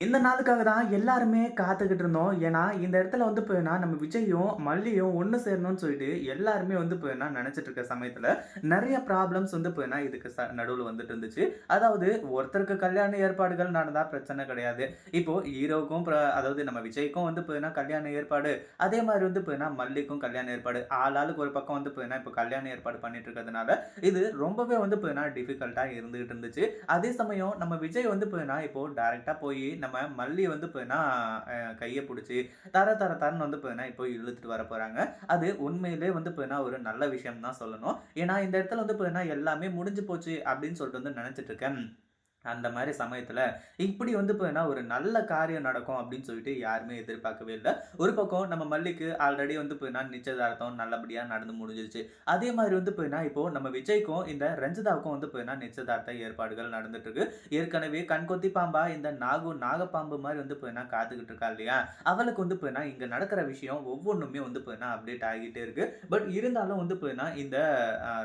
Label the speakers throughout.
Speaker 1: இந்த நாளுக்காக தான் எல்லாருமே காத்துக்கிட்டு இருந்தோம். ஏன்னா, இந்த இடத்துல வந்து பார்த்தீங்கன்னா, நம்ம விஜயும், மல்லியும் ஒன்று சேரணும்னு சொல்லிட்டு எல்லாருமே வந்து போயினா நெனச்சிட்டு இருக்க சமயத்துல, நிறைய ப்ராப்ளம்ஸ் வந்து போயினா இதுக்கு ச வந்துட்டு இருந்துச்சு. அதாவது ஒருத்தருக்கு கல்யாண ஏற்பாடுகள் நடந்தா பிரச்சனை கிடையாது. இப்போ ஹீரோவுக்கும் அதாவது நம்ம விஜய்க்கும் வந்து பார்த்தீங்கன்னா கல்யாண ஏற்பாடு, அதே மாதிரி வந்து போயினா மல்லிக்கும் கல்யாண ஏற்பாடு. ஆளாளுக்கு ஒரு பக்கம் வந்து பார்த்தீங்கன்னா, இப்போ கல்யாண ஏற்பாடு பண்ணிட்டு இருக்கிறதுனால, இது ரொம்பவே வந்து போயினா டிஃபிகல்ட்டாக இருந்துகிட்டு இருந்துச்சு. அதே சமயம் நம்ம விஜய் வந்து போயினா இப்போ டேரெக்டாக போய் நம்ம நம்ம மல்லி வந்து பார்த்தீங்கன்னா, கையை பிடிச்சி தர தர தரன்னு வந்து பார்த்தீங்கன்னா, இப்போ இழுத்துட்டு வர போறாங்க. அது உண்மையிலே வந்து பார்த்தீங்கன்னா, ஒரு நல்ல விஷயம் தான் சொல்லணும். ஏன்னா, இந்த இடத்துல வந்து பார்த்தீங்கன்னா, எல்லாமே முடிஞ்சு போச்சு அப்படின்னு சொல்லிட்டு வந்து நினச்சிட்டு இருக்கேன். அந்த மாதிரி சமயத்தில் இப்படி வந்து பார்த்தீங்கன்னா, ஒரு நல்ல காரியம் நடக்கும் அப்படின்னு சொல்லிட்டு யாருமே எதிர்பார்க்கவே இல்லை ஒரு பக்கம் நம்ம மல்லிக்கு ஆல்ரெடி வந்து போய்னா நிச்சயதார்த்தம் நல்லபடியாக நடந்து முடிஞ்சிருச்சு. அதே மாதிரி வந்து போய்னா இப்போது நம்ம விஜய்க்கும், இந்த ரஞ்சிதாவுக்கும் வந்து போய்னா நிச்சயதார்த்த ஏற்பாடுகள் நடந்துட்டுருக்கு ஏற்கனவே கண்கொத்தி பாம்பா இந்த நாகு நாகப்பாம்பு மாதிரி வந்து போய்னா காத்துக்கிட்டு இருக்கா இல்லையா? அவளுக்கு வந்து பார்த்தீங்கன்னா, இங்கே நடக்கிற விஷயம் ஒவ்வொன்றுமே வந்து போய்னா அப்டேட் ஆகிட்டே இருக்கு. பட் இருந்தாலும் வந்து போய்னா இந்த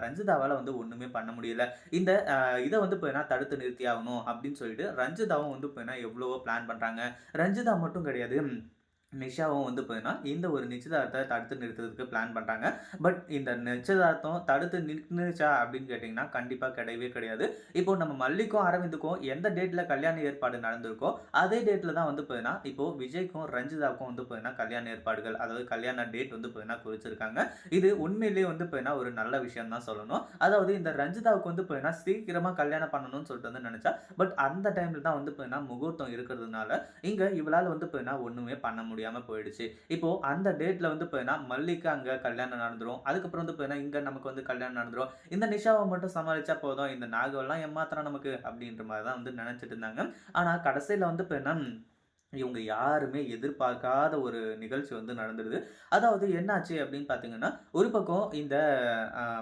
Speaker 1: ரஞ்சிதாவால் வந்து ஒன்றுமே பண்ண முடியல. இந்த இதை வந்து போய்னா தடுத்து நிறுத்தி ஆகணும் அப்படின்னு சொல்லிட்டு ரஞ்சிதாவும் வந்து போய்னா எவ்வளவோ பிளான் பண்ணுறாங்க ரஞ்சிதா மட்டும் கிடையாது. நிஷாவும் வந்து பார்த்தீங்கன்னா, இந்த ஒரு நிச்சயதார்த்தத்தை தடுத்து நிறுத்துறதுக்கு பிளான் பண்ணுறாங்க பட் இந்த நிச்சயதார்த்தம் தடுத்து நின்னுச்சா அப்படின்னு கேட்டிங்கன்னா கண்டிப்பாக கிடையவே கிடையாது. இப்போ நம்ம மல்லிக்கும், அரவிந்துக்கும் எந்த டேட்டில் கல்யாண ஏற்பாடு நடந்திருக்கோ, அதே டேட்டில் தான் வந்து பார்த்தீங்கன்னா, இப்போது விஜய்க்கும், ரஞ்சிதாவுக்கும் வந்து பார்த்தீங்கன்னா, கல்யாண ஏற்பாடுகள் அதாவது கல்யாண டேட் வந்து பார்த்தீங்கன்னா குறிச்சிருக்காங்க. இது உண்மையிலேயே வந்து பார்த்தீங்கன்னா, ஒரு நல்ல விஷயம் தான் சொல்லணும். அதாவது இந்த ரஞ்சிதாவுக்கு வந்து பார்த்தீங்கன்னா, சீக்கிரமாக கல்யாணம் பண்ணணும்னு சொல்லிட்டு வந்து நினச்சா பட் அந்த டைமில் தான் வந்து பார்த்தீங்கன்னா, முகூர்த்தம் இருக்கிறதுனால, இங்கே இவளால் வந்து பார்த்தீங்கன்னா, ஒன்றுமே பண்ண முடியாமல் போயிடுச்சு. இப்போ அந்த டேட்ல வந்து பார்த்தீங்கன்னா, மல்லிக்கு அங்கே கல்யாணம் நடந்துடும் அதுக்கப்புறம் வந்து பார்த்தீங்கன்னா, இங்கே நமக்கு வந்து கல்யாணம் நடந்துடும் இந்த நிஷாவை மட்டும் சமாளிச்சா போதும். இந்த நாகவெல்லாம் ஏமாத்துறான் நமக்கு அப்படின்ற மாதிரி தான் வந்து நினச்சிட்டு இருந்தாங்க. ஆனால் கடைசியில் வந்து பார்த்தீங்கன்னா, இவங்க யாருமே எதிர்பார்க்காத ஒரு நிகழ்ச்சி வந்து நடந்துடுது அதாவது என்னாச்சு அப்படின்னு பார்த்தீங்கன்னா, ஒரு பக்கம் இந்த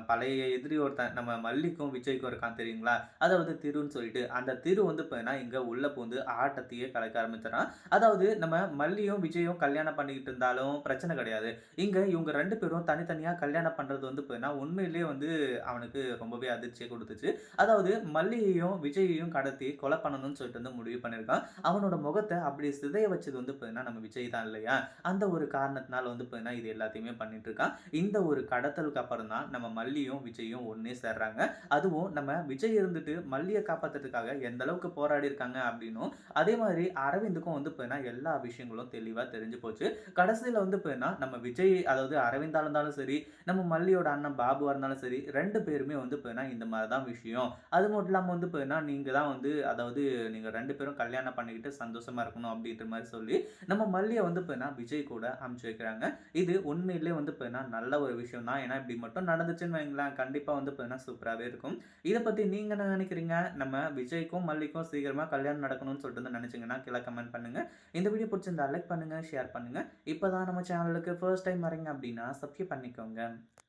Speaker 1: பழைய எதிரி ஒருத்தன் நம்ம மல்லிக்கும், விஜய்க்கும் இருக்கான் தெரியுங்களா? அதாவது திருன்னு சொல்லிட்டு, அந்த திரு வந்து பார்த்தீங்கன்னா, இங்கே உள்ளே பூந்து ஆட்டத்தையே கலக்க ஆரம்பிச்சிடறான் அதாவது நம்ம மல்லியும், விஜயும் கல்யாணம் பண்ணிக்கிட்டு இருந்தாலும் பிரச்சனை கிடையாது. இங்கே இவங்க ரெண்டு பேரும் தனித்தனியாக கல்யாணம் பண்ணுறது வந்து பார்த்தீங்கன்னா, உண்மையிலேயே வந்து அவனுக்கு ரொம்பவே அதிர்ச்சியை கொடுத்துச்சு அதாவது மல்லியையும், விஜயையும் கடத்தி கொலை பண்ணணும்னு சொல்லிட்டு வந்து முடிவு பண்ணியிருக்கான். அவனோட முகத்தை அப்படி சிதைய வச்சது வந்து பார்த்தீங்கன்னா, நம்ம விஜய் தான் இல்லையா? அந்த ஒரு காரணத்தினால வந்து பார்த்தீங்கன்னா, இது எல்லாத்தையுமே பண்ணிட்டு இருக்கான். இந்த ஒரு கடத்தலுக்கு அப்புறம் தான் நம்ம மல்லியும், விஜயும் ஒன்றே சேர்றாங்க. அதுவும் நம்ம விஜய் இருந்துட்டு மல்லியை காப்பாத்துறதுக்காக எந்த அளவுக்கு போராடி இருக்காங்க அப்படின்னும், அதே மாதிரி அரவிந்துக்கும் வந்து பார்த்தீங்கன்னா, எல்லா விஷயங்களும் தெளிவாக தெரிஞ்சு போச்சு. கடைசியில் வந்து பார்த்தீங்கன்னா, நம்ம விஜய் அதாவது அரவிந்தா இருந்தாலும் சரி, நம்ம மல்லியோட அண்ணன் பாபுவாக இருந்தாலும் சரி, ரெண்டு பேருமே வந்து பார்த்தீங்கன்னா, இந்த மாதிரி தான் விஷயம். அது மட்டும் இல்லாமல் வந்து பார்த்தீங்கன்னா, நீங்கள் தான் வந்து அதாவது நீங்கள் ரெண்டு பேரும் கல்யாணம் பண்ணிக்கிட்டு சந்தோஷமாக இருக்கணும் அப்படின்ற மாதிரி சொல்லி, நம்ம மல்லியை வந்து பார்த்தீங்கன்னா, விஜய் கூட அனுப்பிச்சு வைக்கிறாங்க. இது உண்மையிலேயே வந்து பார்த்தீங்கன்னா, நல்ல ஒரு விஷயம் தான். ஏன்னா இப்படி மட்டும் நடந்துச்சுன்னு வைங்களேன், கண்டிப்பாக வந்து பார்த்தீங்கன்னா, சூப்பராகவே இருக்கும். இதை பற்றி நீங்கள் என்ன நினைக்கிறீங்க நம்ம விஜய்க்கும், மல்லிக்கும் சீக்கிரமாக கல்யாணம் நடக்கணும்னு சொல்லிட்டு வந்து கீழே கமெண்ட் பண்ணுங்க. இந்த வீடியோ பிடிச்சிருந்தா லைக் பண்ணுங்கள் ஷேர் பண்ணுங்கள் இப்போ தான் நம்ம சேனலுக்கு ஃபர்ஸ்ட் டைம் வரீங்க அப்படின்னா, சப்ஸ்கிரைப் பண்ணிக்கோங்க.